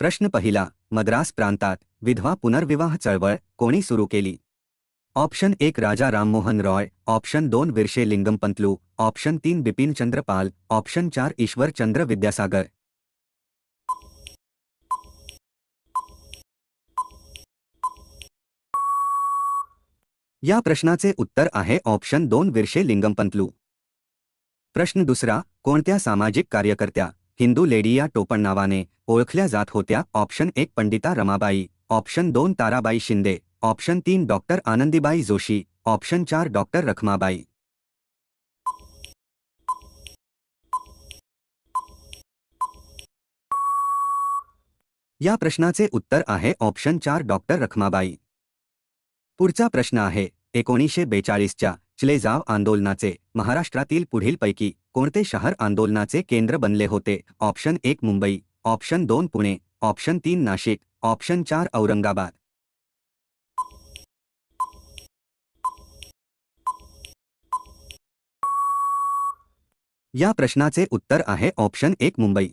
प्रश्न पहिला मद्रास प्रांतात विधवा पुनर्विवाह चळवळ कोणी सुरू केली? ऑप्शन एक राजा राममोहन रॉय ऑप्शन दोन विरशे लिंगमपंतलू ऑप्शन तीन बिपिनचंद्र पाल ऑप्शन चार ईश्वरचंद्र विद्यासागर. या प्रश्नाचे उत्तर आहे ऑप्शन दोन विरशे लिंगमपंतलू. प्रश्न दुसरा कोणत्या सामाजिक कार्यकर्त्या? हिंदू लेडी या टोपण नावाने ओळखल्या जात होत्या. ऑप्शन एक पंडिता रमाबाई. ऑप्शन दोन ताराबाई शिंदे. ऑप्शन तीन डॉक्टर आनंदीबाई जोशी. ऑप्शन चार डॉक्टर रखमाबाई. या प्रश्नाचे उत्तर आहे. ऑप्शन चार डॉक्टर रखमाबाई. पुढचा प्रश्न आहे. एकोणीसशे बेचाळीसच्या चिलेजाव आंदोलनाचे महाराष्ट्रातील पुढीलपैकी कोणते शहर आंदोलनाचे केंद्र बनले होते? ऑप्शन एक मुंबई ऑप्शन दोन पुणे ऑप्शन तीन नाशिक ऑप्शन चार औरंगाबाद. या प्रश्नाचे उत्तर आहे ऑप्शन एक मुंबई.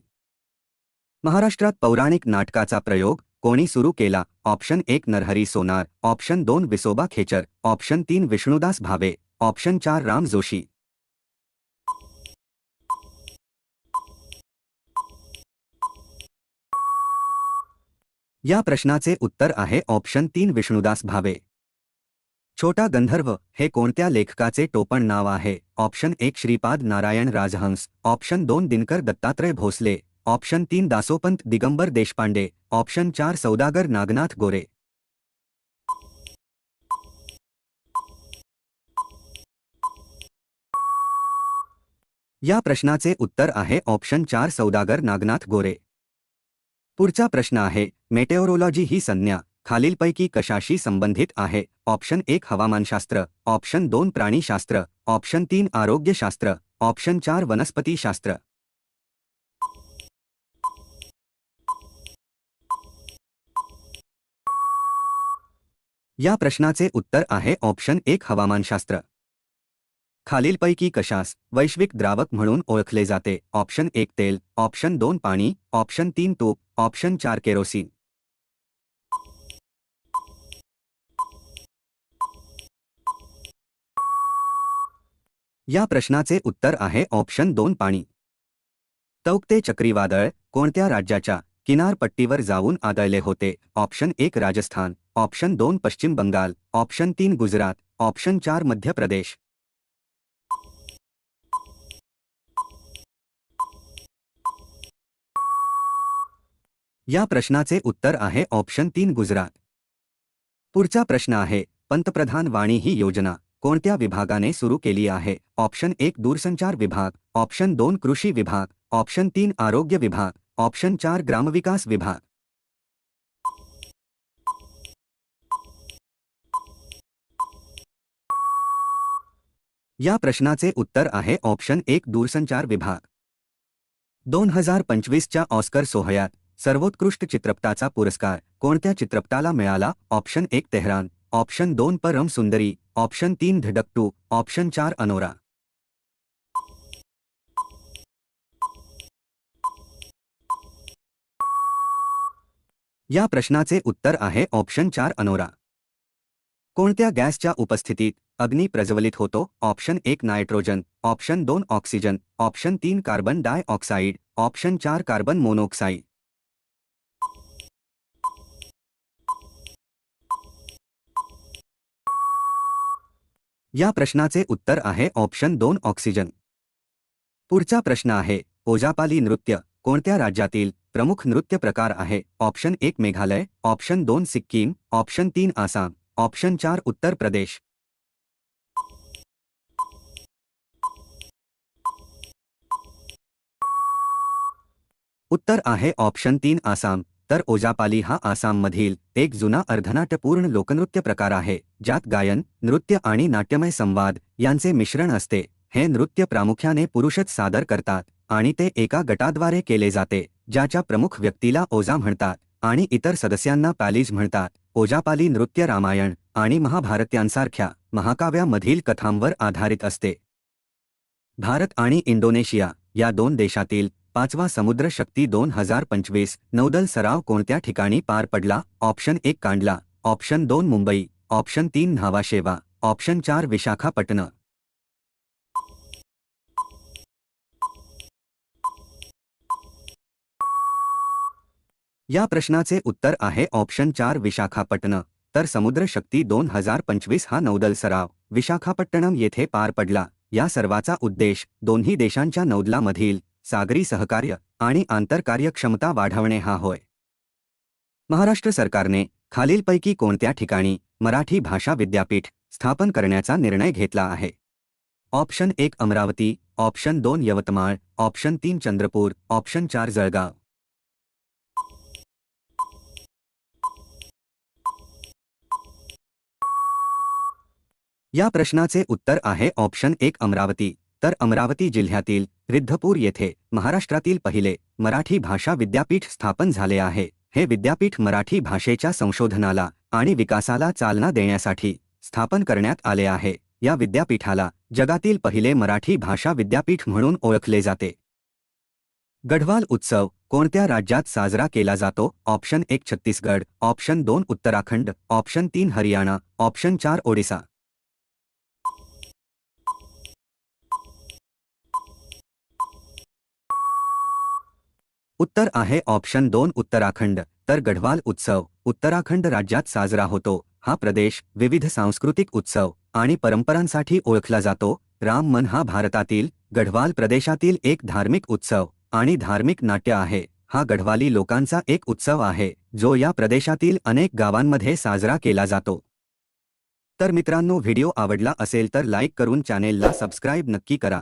महाराष्ट्रात पौराणिक नाटकाचा प्रयोग कोणी सुरू केला? ऑप्शन एक नरहरी सोनार ऑप्शन दोन विसोबा खेचर ऑप्शन तीन विष्णुदास भावे ऑप्शन चार राम जोशी. या प्रश्नाचे उत्तर आहे ऑप्शन तीन विष्णुदास भावे. छोटा गंधर्व हे कोणत्या लेखकाचे टोपण नाव आहे? ऑप्शन एक श्रीपाद नारायण राजहंस. ऑप्शन दोन दिनकर दत्तात्रय भोसले. ऑप्शन तीन दासोपंत दिगंबर देशपांडे. ऑप्शन चार सौदागर नागनाथ गोरे. या प्रश्नाचे उत्तर आहे ऑप्शन चार सौदागर नागनाथ गोरे. पुढचा प्रश्न आहे मेटेओरोलॉजी ही संज्ञा खालीलपैकी कशाशी संबंधित आहे? ऑप्शन एक हवामानशास्त्र. ऑप्शन दोन प्राणीशास्त्र. ऑप्शन तीन आरोग्यशास्त्र. ऑप्शन चार वनस्पतीशास्त्र. या प्रश्नाचे उत्तर आहे ऑप्शन एक हवामानशास्त्र. खालीलपैकी कशास वैश्विक द्रावक म्हणून ओळखले जाते. ऑप्शन एक तेल ऑप्शन दोन पाणी ऑप्शन तीन तूप ऑप्शन चार केरोसिन. या प्रश्नाचे उत्तर आहे ऑप्शन दोन पाणी. तौक्ते चक्रीवादळ कोणत्या राज्याच्या किनारपट्टीवर जाऊन आदळले होते? ऑप्शन एक राजस्थान ऑप्शन दोन पश्चिम बंगाल ऑप्शन तीन गुजरात ऑप्शन चार मध्य प्रदेश. या प्रश्नाचे उत्तर आहे ऑप्शन तीन गुजरात. पुढचा प्रश्न आहे पंतप्रधान वाणी ही योजना कोणत्या विभागाने सुरू केली आहे? ऑप्शन एक दूरसंचार विभाग. ऑप्शन दोन कृषी विभाग. ऑप्शन तीन आरोग्य विभाग. ऑप्शन चार ग्रामविकास विभाग. या प्रश्नाचे उत्तर आहे ऑप्शन एक दूरसंचार विभाग. दोन हजार पंचवीसच्या ऑस्कर सोहळ्यात सर्वोत्कृष्ट चित्रपटाचा पुरस्कार. कोणत्या चित्रपटाला मिळाला? ऑप्शन एक तेहरान. ऑप्शन दोन परम सुंदरी. ऑप्शन तीन धडकटू. ऑप्शन चार अनोरा. या प्रश्नाचे उत्तर आहे ऑप्शन चार अनोरा. कोणत्या गॅसच्या उपस्थितीत अग्नी प्रज्वलित होतो? ऑप्शन एक नायट्रोजन. ऑप्शन दोन ऑक्सिजन. ऑप्शन तीन कार्बन डायऑक्साईड. ऑप्शन चार कार्बन मोनोक्साईड. या प्रश्नाचे उत्तर आहे ऑप्शन दोन ऑक्सिजन. पुढचा प्रश्न आहे ओजापाली नृत्य, कोणत्या राज्यातील प्रमुख नृत्य प्रकार आहे? ऑप्शन एक मेघालय, ऑप्शन दोन सिक्कीम, ऑप्शन तीन आसाम, ऑप्शन चार उत्तर प्रदेश. उत्तर आहे ऑप्शन तीन आसाम तर ओजापाली हा आसाममधील एक जुना अर्धनाट्यपूर्ण लोकनृत्य प्रकार आहे ज्यात गायन नृत्य आणि नाट्यमय संवाद यांचे मिश्रण असते. हे नृत्य प्रामुख्याने पुरुषच सादर करतात आणि ते एका गटाद्वारे केले जाते ज्याच्या प्रमुख व्यक्तीला ओझा म्हणतात आणि इतर सदस्यांना पॅलीज म्हणतात. ओजापाली नृत्य रामायण आणि महाभारत्यांसारख्या महाकाव्यामधील कथांवर आधारित असते. भारत आणि इंडोनेशिया या दोन देशातील पाचवा समुद्र शक्ती दोन हजार पंचवीस नौदल सराव कोणत्या ठिकाणी पार पडला? ऑप्शन एक कांडला ऑप्शन दोन मुंबई ऑप्शन तीन न्हावाशेवा ऑप्शन चार विशाखापट्टणम. या प्रश्नाचे उत्तर आहे ऑप्शन चार विशाखापट्टणम. तर समुद्र शक्ती दोन हजार पंचवीस हा नौदल सराव विशाखापट्टणम येथे पार पडला. या सर्वाचा उद्देश दोन्ही देशांच्या नौदलामधील सागरी सहकार्य आणि आंतरकार्यक्षमता वाढवणे हा होय. महाराष्ट्र सरकारने खालीलपैकी कोणत्या ठिकाणी मराठी भाषा विद्यापीठ स्थापन करण्याचा निर्णय घेतला आहे? ऑप्शन एक अमरावती ऑप्शन दोन यवतमाळ ऑप्शन तीन चंद्रपूर ऑप्शन चार जळगाव. या प्रश्नाचे उत्तर आहे ऑप्शन एक अमरावती. तर अमरावती जिल्ह्यातील रिद्धपूर येथे महाराष्ट्रातील पहिले मराठी भाषा विद्यापीठ स्थापन झाले आहे. हे विद्यापीठ मराठी भाषेच्या संशोधनाला आणि विकासाला चालना देण्यासाठी स्थापन करण्यात आले आहे. या विद्यापीठाला जगातील पहिले मराठी भाषा विद्यापीठ म्हणून ओळखले जाते. गढवाल उत्सव कोणत्या राज्यात साजरा केला जातो? ऑप्शन एक छत्तीसगड ऑप्शन दोन उत्तराखंड ऑप्शन तीन हरियाणा ऑप्शन चार ओडिसा. उत्तर आहे ऑप्शन दोन उत्तराखंड तर गढवाल उत्सव. उत्तराखंड राज्यात साजरा होतो. हा प्रदेश विविध सांस्कृतिक उत्सव आणि परंपरांसाठी ओळखला जातो. राम मन हा भारतातील गढवाल प्रदेशातील एक धार्मिक उत्सव आणि धार्मिक नाट्य आहे. हा गढवाली लोकांचा एक उत्सव आहे जो या प्रदेशातील अनेक गावांमध्ये साजरा केला जातो. तर मित्रांनो व्हिडिओ आवडला असेल तर लाईक करून चॅनेलला सबस्क्राईब नक्की करा.